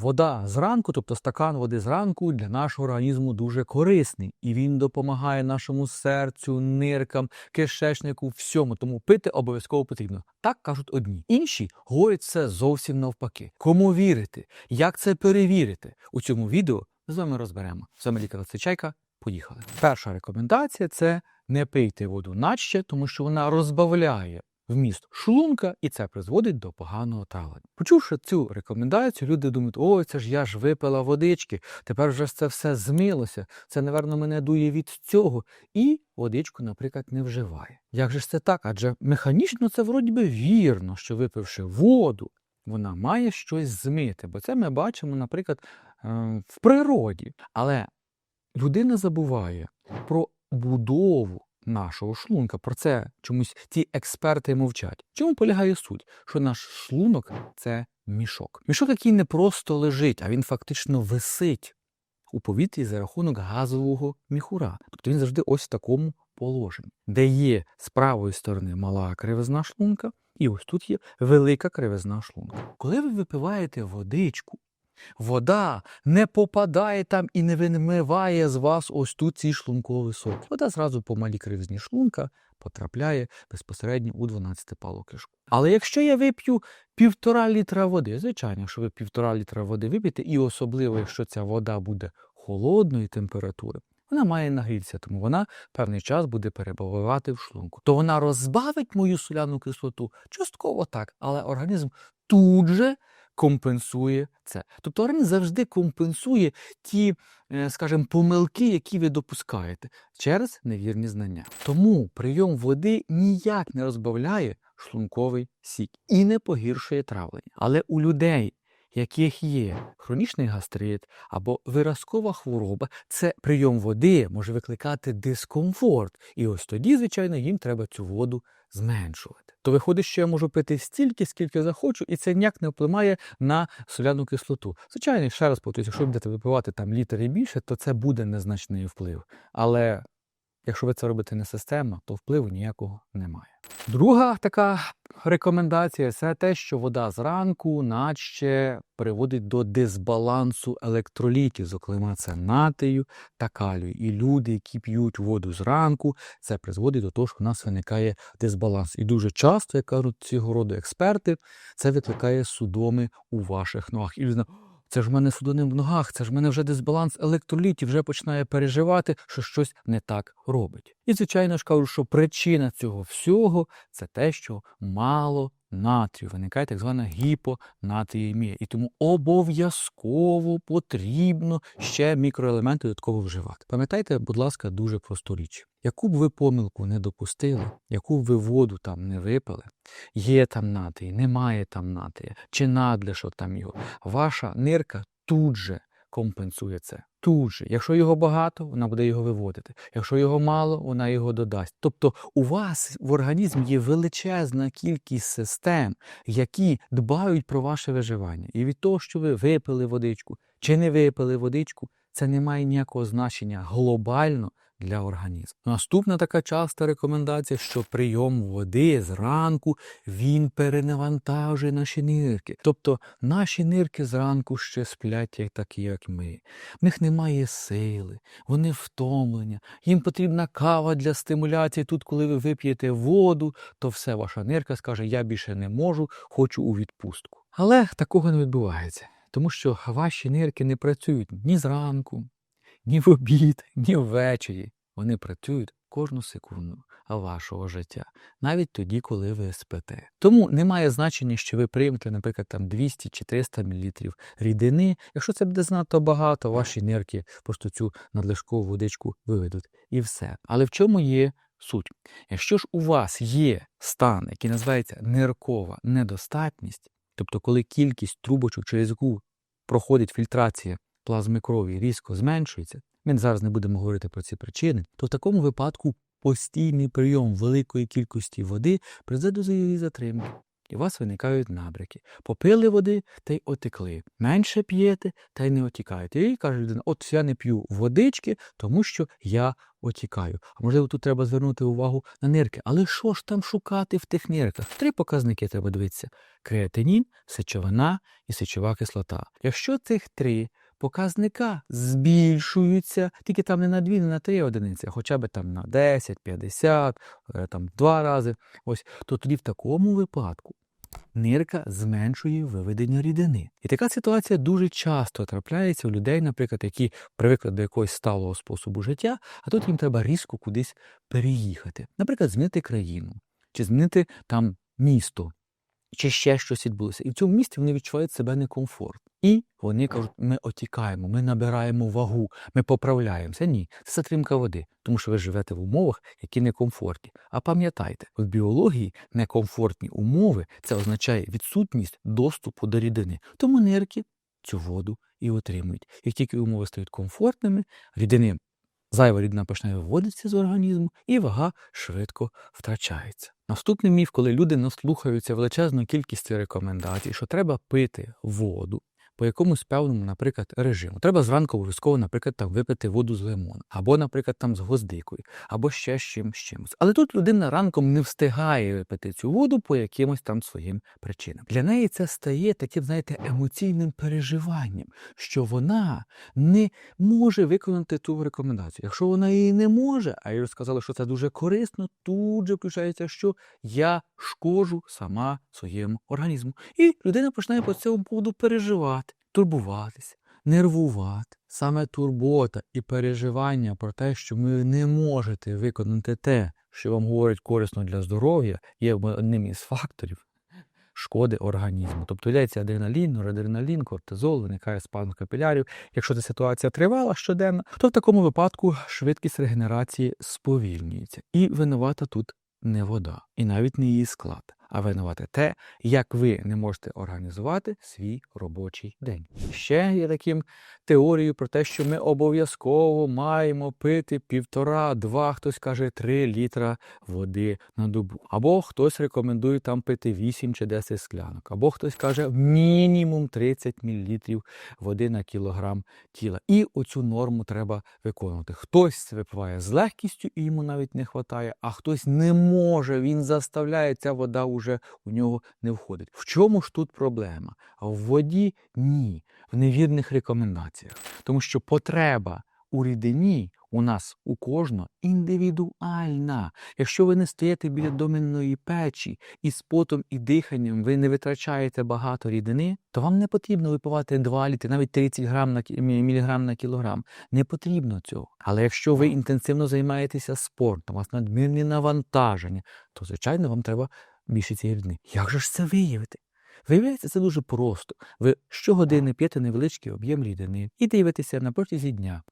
Вода зранку, тобто стакан води зранку, для нашого організму дуже корисний, і він допомагає нашому серцю, ниркам, кишечнику, всьому. Тому пити обов'язково потрібно. Так кажуть одні. Інші говорять це зовсім навпаки. Кому вірити? Як це перевірити? У цьому відео з вами розберемо. З вами лікар Чайка. Поїхали. Перша рекомендація це не пийте воду наче, тому що вона розбавляє вміст шлунка, і це призводить до поганого травлення. Почувши цю рекомендацію, люди думають, ой, це ж я ж випила водички, тепер вже це все змилося. Це, напевно, мене дує від цього. І водичку, наприклад, не вживає. Як же ж це так? Адже механічно це вроді би вірно, що випивши воду, вона має щось змити. Бо це ми бачимо, наприклад, е, в природі. Але людина забуває про будову нашого шлунка. Про це чомусь ті експерти мовчать. Чому полягає суть? Що наш шлунок це мішок. Мішок, який не просто лежить, а він фактично висить у повітрі за рахунок газового міхура. Тобто він завжди ось в такому положенні, де є з правої сторони мала кривизна шлунка, і ось тут є велика кривизна шлунка. Коли ви випиваєте водичку, Вода не попадає там і не вимиває з вас ось тут ці шлункові соки. Вода зразу по малій кривизні шлунка потрапляє безпосередньо у 12-палу кишку. Але якщо я вип'ю півтора літра води, звичайно, якщо ви півтора літра води вип'єте, і особливо, якщо ця вода буде холодної температури, вона має нагрітися, тому вона певний час буде перебувати в шлунку. То вона розбавить мою соляну кислоту частково так, але організм тут же компенсує це. Тобто організм завжди компенсує ті, е, скажімо, помилки, які ви допускаєте через невірні знання. Тому прийом води ніяк не розбавляє шлунковий сік і не погіршує травлення. Але у людей, яких є хронічний гастрит або виразкова хвороба, це прийом води може викликати дискомфорт. І ось тоді, звичайно, їм треба цю воду зменшувати. То виходить, що я можу пити стільки, скільки захочу, і це ніяк не впливає на соляну кислоту. Звичайно, ще раз повторюсь, якщо ви будете випивати там літр і більше, то це буде незначний вплив. Але якщо ви це робите не системно, то впливу ніякого немає. Друга така рекомендація це те, що вода зранку, наче приводить до дисбалансу електролітів, зокрема це натрію та калію. І люди, які п'ють воду зранку, це призводить до того, що в нас виникає дисбаланс. І дуже часто, як кажуть цього роду експерти, це викликає судоми у ваших ногах. І це ж в мене судоми в ногах, це ж в мене вже дисбаланс електролітів, вже починає переживати, що щось не так робить. І, звичайно ж кажу, що причина цього всього це те, що мало натрію, виникає так звана гіпонатріємія. І тому обов'язково потрібно ще мікроелементи додатково вживати. Пам'ятайте, будь ласка, дуже просту річ. Яку б ви помилку не допустили, яку б ви воду там не випили, є там натрій, немає там натрія, чи надлишок там його, ваша нирка тут же компенсує це. Тут же. Якщо його багато, вона буде його виводити. Якщо його мало, вона його додасть. Тобто у вас в організмі є величезна кількість систем, які дбають про ваше виживання. І від того, що ви випили водичку чи не випили водичку, це не має ніякого значення глобально для організму. Наступна така часта рекомендація, що прийом води зранку він перенавантажує наші нирки. Тобто наші нирки зранку ще сплять, такі, як ми. В них немає сили, вони втомлені, їм потрібна кава для стимуляції. Тут, коли ви вип'єте воду, то все ваша нирка скаже: Я більше не можу, хочу у відпустку. Але такого не відбувається, тому що ваші нирки не працюють ні зранку, ні в обід, ні ввечері. Вони працюють кожну секунду вашого життя, навіть тоді, коли ви спите. Тому немає значення, що ви приймете, наприклад, там 200 чи 300 мл рідини. Якщо це буде занадто багато, ваші нирки просто цю надлишкову водичку виведуть. І все. Але в чому є суть? Якщо ж у вас є стан, який називається ниркова недостатність, тобто коли кількість трубочок, через яку проходить фільтрація плазми крові, різко зменшується, ми зараз не будемо говорити про ці причини, то в такому випадку постійний прийом великої кількості води призведе до її затримки. і у вас виникають набряки. Попили води та й отекли. Менше п'єте та й не отікаєте. І каже людина: от я не п'ю водички, тому що я отікаю. А можливо, тут треба звернути увагу на нирки. Але що ж там шукати в тих нирках? Три показники треба дивитися: креатинін, сечовина і сечова кислота. Якщо цих три показника збільшуються, тільки там не на 2, не на 3 одиниці, а хоча б там на 10, 50, е, там 2 рази, ось, то тоді в такому випадку нирка зменшує виведення рідини. І така ситуація дуже часто трапляється у людей, наприклад, які привикли до якогось сталого способу життя, а тут їм треба різко кудись переїхати. Наприклад, змінити країну, чи змінити там місто, чи ще щось відбулося. І в цьому місті вони відчувають себе некомфортно. І вони кажуть, ми отікаємо, ми набираємо вагу, ми поправляємося. Ні, це затримка води, тому що ви живете в умовах, які некомфортні. А пам'ятайте, в біології некомфортні умови це означає відсутність доступу до рідини. Тому нирки цю воду і отримують. Як тільки умови стають комфортними, рідини зайва рідина починає виводитися з організму, і вага швидко втрачається. Наступний міф, коли люди наслухаються величезну кількість рекомендацій, що треба пити воду по якомусь певному, наприклад, режиму. Треба зранку обов'язково, наприклад, там випити воду з лимоном, або, наприклад, там з гвоздикою, або ще з чим з чимось. Але тут людина ранком не встигає випити цю воду по якимось там своїм причинам. Для неї це стає таким, знаєте, емоційним переживанням, що вона не може виконати ту рекомендацію. Якщо вона її не може, а їй розказали, що це дуже корисно, тут же включається, що я шкоджу сама своєму організму. І людина починає по цьому поводу переживати турбуватися, нервувати. Саме турбота і переживання про те, що ви не можете виконати те, що вам говорить корисно для здоров'я, є одним із факторів шкоди організму. Тобто йдеться адреналін, норадреналін, кортизол, виникає спазм капілярів. Якщо ця ситуація тривала щоденно, то в такому випадку швидкість регенерації сповільнюється. І винувата тут не вода, і навіть не її склад а винувати те, як ви не можете організувати свій робочий день. Ще є таким теорією про те, що ми обов'язково маємо пити півтора-два, хтось каже, три літра води на добу. Або хтось рекомендує там пити 8 чи 10 склянок, або хтось каже мінімум 30 мл води на кілограм тіла. І оцю норму треба виконувати. Хтось це випиває з легкістю і йому навіть не вистачає, а хтось не може, він заставляє ця вода уже у нього не входить. В чому ж тут проблема? А в воді ні, в невірних рекомендаціях. Тому що потреба у рідині у нас у кожного індивідуальна. Якщо ви не стоїте біля доменної печі і з потом і диханням ви не витрачаєте багато рідини, то вам не потрібно випивати 2 літри, навіть 30 грам на міліграм на кілограм. Не потрібно цього. Але якщо ви інтенсивно займаєтеся спортом, у вас надмірні навантаження, то звичайно вам треба більше цієї рідини. Як же ж це виявити? Виявляється, це дуже просто. Ви щогодини п'єте невеличкий об'єм рідини і дивитеся на протязі дня,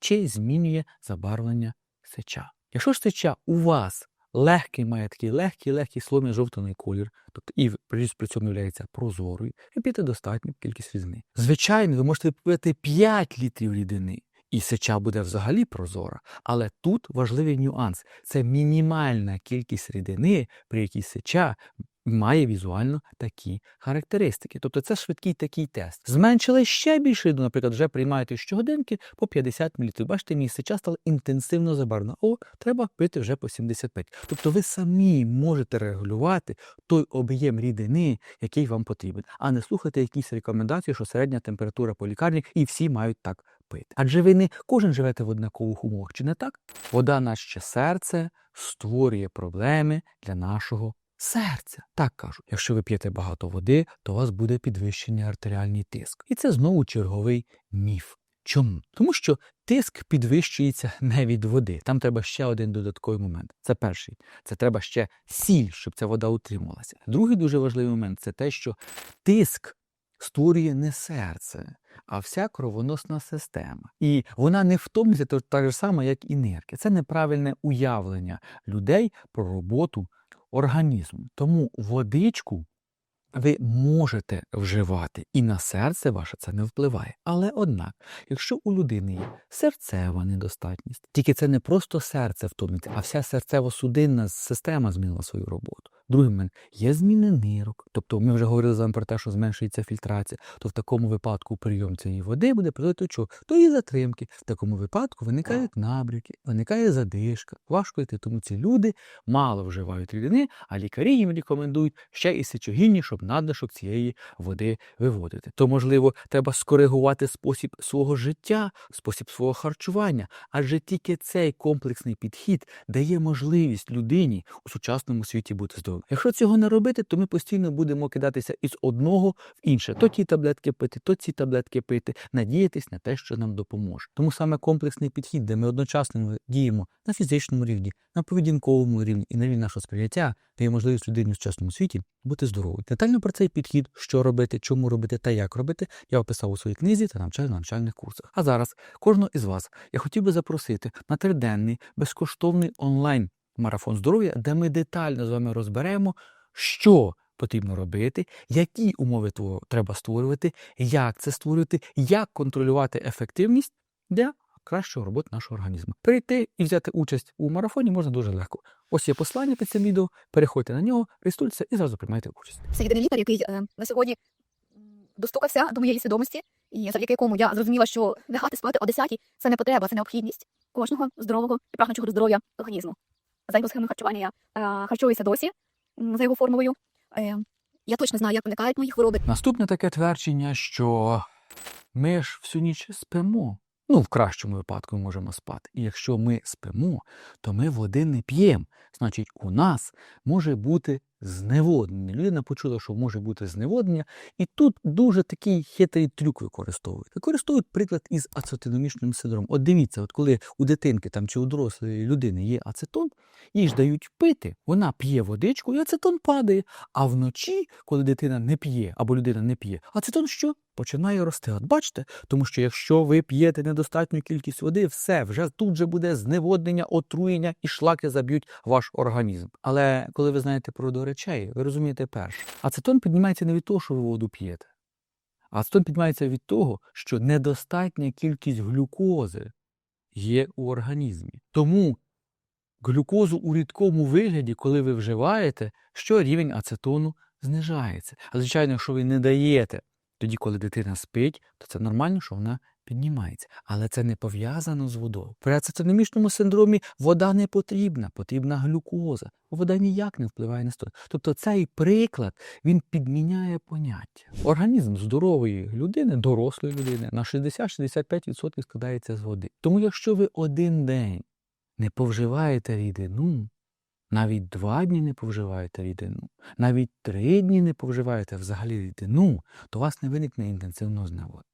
чи змінює забарвлення сеча. Якщо ж сеча у вас легкий має такий легкий, легкий сломий жовтаний колір, тобто і при цьому є прозорою, ви п'єте достатню кількість рідини. Звичайно, ви можете пити 5 літрів рідини. І сеча буде взагалі прозора. Але тут важливий нюанс: це мінімальна кількість рідини, при якій сеча має візуально такі характеристики. Тобто це швидкий такий тест. Зменшили ще більше, наприклад, вже приймаєте щогодинки по 50 мл. Бачите, місце час стало інтенсивно забарвлено. О, треба пити вже по 75. Тобто ви самі можете регулювати той об'єм рідини, який вам потрібен, а не слухати якісь рекомендації, що середня температура по лікарні, і всі мають так пити. Адже ви не кожен живете в однакових умовах, чи не так? Вода, наче серце, створює проблеми для нашого серця. Так кажуть, якщо ви п'єте багато води, то у вас буде підвищений артеріальний тиск. І це знову черговий міф. Чому? Тому що тиск підвищується не від води. Там треба ще один додатковий момент. Це перший. Це треба ще сіль, щоб ця вода утримувалася. Другий дуже важливий момент це те, що тиск створює не серце, а вся кровоносна система. І вона не втомлюється так же само, як і нирки. Це неправильне уявлення людей про роботу організму. Тому водичку ви можете вживати, і на серце ваше це не впливає. Але однак, якщо у людини є серцева недостатність, тільки це не просто серце втомлюється, а вся серцево-судинна система змінила свою роботу. Другий момент є зміни нирок. Тобто ми вже говорили з вами про те, що зменшується фільтрація, то в такому випадку прийом цієї води буде приводити до чого? До її затримки. В такому випадку виникають набряки, виникає задишка, важко йти. Тому ці люди мало вживають рідини, а лікарі їм рекомендують ще і сечогінні, щоб надлишок цієї води виводити. То, можливо, треба скоригувати спосіб свого життя, спосіб свого харчування, адже тільки цей комплексний підхід дає можливість людині у сучасному світі бути Якщо цього не робити, то ми постійно будемо кидатися із одного в інше. То ті таблетки пити, то ці таблетки пити, надіятись на те, що нам допоможе. Тому саме комплексний підхід, де ми одночасно діємо на фізичному рівні, на поведінковому рівні і на рівні нашого сприйняття, дає можливість людині в сучасному світі бути здоровою. Детально про цей підхід, що робити, чому робити та як робити, я описав у своїй книзі та навчально-навчальних курсах. А зараз кожного із вас я хотів би запросити на триденний безкоштовний онлайн марафон здоров'я, де ми детально з вами розберемо, що потрібно робити, які умови тво- треба створювати, як це створювати, як контролювати ефективність для кращої роботи нашого організму. Перейти і взяти участь у марафоні можна дуже легко. Ось є послання під цим відео, переходьте на нього, реєструйтеся і зразу приймайте участь. Це єдиний лікар, який е, на сьогодні достукався до моєї свідомості, і завдяки якому я зрозуміла, що лягати спати о 10 – це не потреба, це необхідність кожного здорового і прагнучого до здоров'я організму. За його схемою харчування я е, харчуюся досі за його формулою. Е, я точно знаю, як виникають мої хвороби. Наступне таке твердження, що ми ж всю ніч спимо. Ну, в кращому випадку ми можемо спати. І якщо ми спимо, то ми води не п'ємо. Значить, у нас може бути зневоднення. Людина почула, що може бути зневоднення, і тут дуже такий хитрий трюк використовують. Використовують приклад із ацетономічним синдромом. От дивіться, от коли у дитинки там чи у дорослої людини є ацетон, їй ж дають пити, вона п'є водичку, і ацетон падає. А вночі, коли дитина не п'є або людина не п'є, ацетон що? Починає рости. От бачите? Тому що якщо ви п'єте недостатню кількість води, все, вже тут же буде зневоднення, отруєння і шлаки заб'ють ваш організм. Але коли ви знаєте природу речей, ви розумієте перше. Ацетон піднімається не від того, що ви воду п'єте. Ацетон піднімається від того, що недостатня кількість глюкози є у організмі. Тому глюкозу у рідкому вигляді, коли ви вживаєте, що рівень ацетону знижається. А звичайно, якщо ви не даєте тоді, коли дитина спить, то це нормально, що вона піднімається. Але це не пов'язано з водою. При ацетономічному синдромі вода не потрібна, потрібна глюкоза. Вода ніяк не впливає на стан. Тобто цей приклад він підміняє поняття. Організм здорової людини, дорослої людини, на 60-65% складається з води. Тому якщо ви один день не повживаєте рідину, навіть два дні не повживаєте рідину, навіть три дні не повживаєте взагалі рідину, то у вас не виникне інтенсивного зневоднення.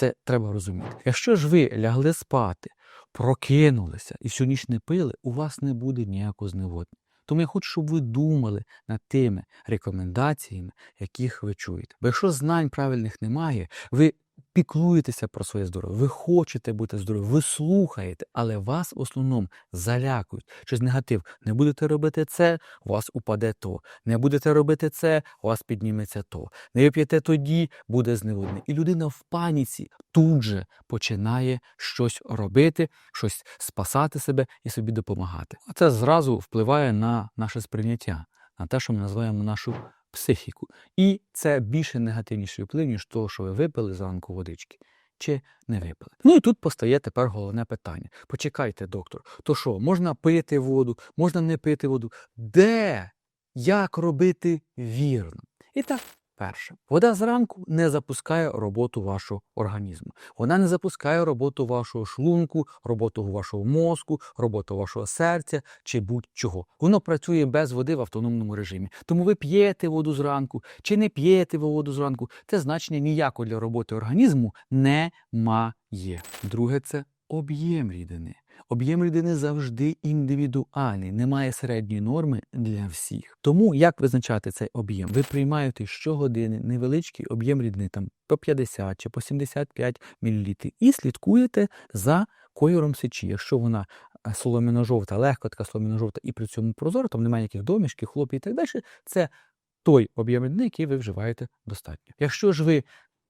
Це треба розуміти. Якщо ж ви лягли спати, прокинулися і всю ніч не пили, у вас не буде ніякого зневоднення. Тому я хочу, щоб ви думали над тими рекомендаціями, яких ви чуєте. Бо якщо знань правильних немає, ви піклуєтеся про своє здоров'я, ви хочете бути здорові, ви слухаєте, але вас в основному залякують. Щось негатив. Не будете робити це, у вас упаде то. Не будете робити це, у вас підніметься то. Не вип'єте тоді, буде зневодне. І людина в паніці тут же починає щось робити, щось спасати себе і собі допомагати. А це зразу впливає на наше сприйняття, на те, що ми називаємо нашу психіку. І це більше негативніший вплив, ніж того, що ви випили зранку водички. Чи не випили. Ну і тут постає тепер головне питання. Почекайте, доктор, то що, можна пити воду, можна не пити воду? Де? Як робити вірно? І так, перше, вода зранку не запускає роботу вашого організму. Вона не запускає роботу вашого шлунку, роботу вашого мозку, роботу вашого серця чи будь-чого. Воно працює без води в автономному режимі. Тому ви п'єте воду зранку чи не п'єте воду зранку, це значення ніякого для роботи організму не має. Друге, це об'єм рідини. Об'єм рідини завжди індивідуальний, немає середньої норми для всіх. Тому як визначати цей об'єм? Ви приймаєте щогодини невеличкий об'єм рідини, там по 50 чи по 75 мл, і слідкуєте за кольором сечі. Якщо вона е, соломіно-жовта, легко така соломіно-жовта і при цьому прозора, там немає ніяких домішків, хлопів і так далі, це той об'єм рідини, який ви вживаєте достатньо. Якщо ж ви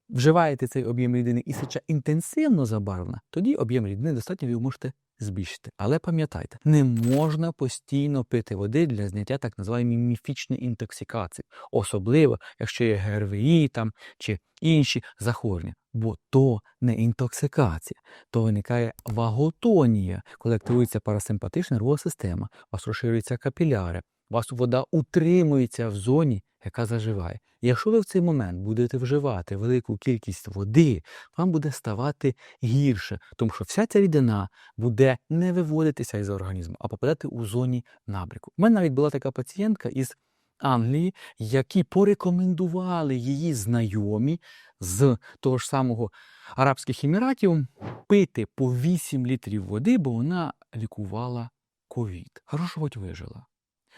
вживаєте цей об'єм рідини і сеча інтенсивно забарвлена, тоді об'єм рідини достатньо ви можете збільшити. Але пам'ятайте, не можна постійно пити води для зняття так званої міфічної інтоксикації, особливо якщо є ГРВІ там чи інші захворювання. Бо то не інтоксикація, то виникає ваготонія, коли активується парасимпатична нервова система, у розширюються капіляри, вас вода утримується в зоні, яка заживає. І якщо ви в цей момент будете вживати велику кількість води, вам буде ставати гірше, тому що вся ця рідина буде не виводитися із організму, а попадати у зоні набряку. У мене навіть була така пацієнтка із Англії, які порекомендували її знайомі з того ж самого Арабських Еміратів пити по 8 літрів води, бо вона лікувала ковід. Хорошо хоч вижила.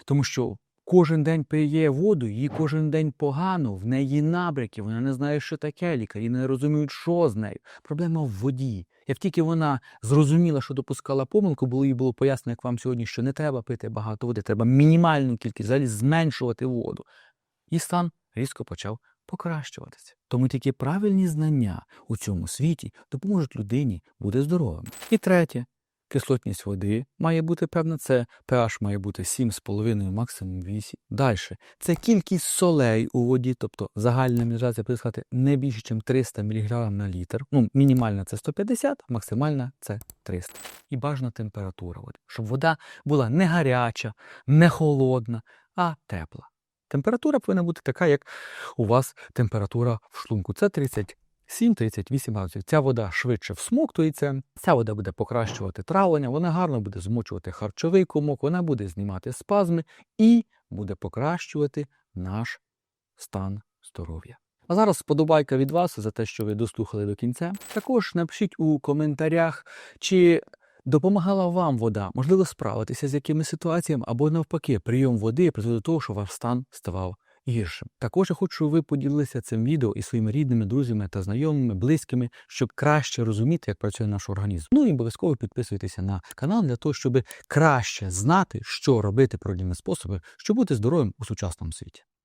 Тому що кожен день пиє воду, їй кожен день погано, в неї набряки, вона не знає, що таке, лікарі не розуміють, що з нею. Проблема в воді. Як тільки вона зрозуміла, що допускала помилку, було їй було пояснено, як вам сьогодні, що не треба пити багато води, треба мінімальну кількість, взагалі зменшувати воду. І стан різко почав покращуватися. Тому тільки правильні знання у цьому світі допоможуть людині бути здоровим. І третє. Кислотність води має бути певна, це pH має бути 7,5, максимум 8. Далі. Це кількість солей у воді, тобто загальна буде сказати не більше, ніж 300 мг на літр. Ну, мінімальна це 150, максимальна це 300. І бажана температура води, щоб вода була не гаряча, не холодна, а тепла. Температура повинна бути така, як у вас температура в шлунку. Це 37-38 градусів. Ця вода швидше всмоктується, ця вода буде покращувати травлення, вона гарно буде змочувати харчовий комок, вона буде знімати спазми і буде покращувати наш стан здоров'я. А зараз сподобайка від вас за те, що ви дослухали до кінця. Також напишіть у коментарях, чи допомагала вам вода, можливо, справитися з якимись ситуаціями, або навпаки, прийом води призвів до того, що ваш стан ставав гіршим. Також я хочу, щоб ви поділилися цим відео із своїми рідними, друзями та знайомими, близькими, щоб краще розуміти, як працює наш організм. Ну і обов'язково підписуйтеся на канал для того, щоб краще знати, що робити правильними способи, щоб бути здоровим у сучасному світі.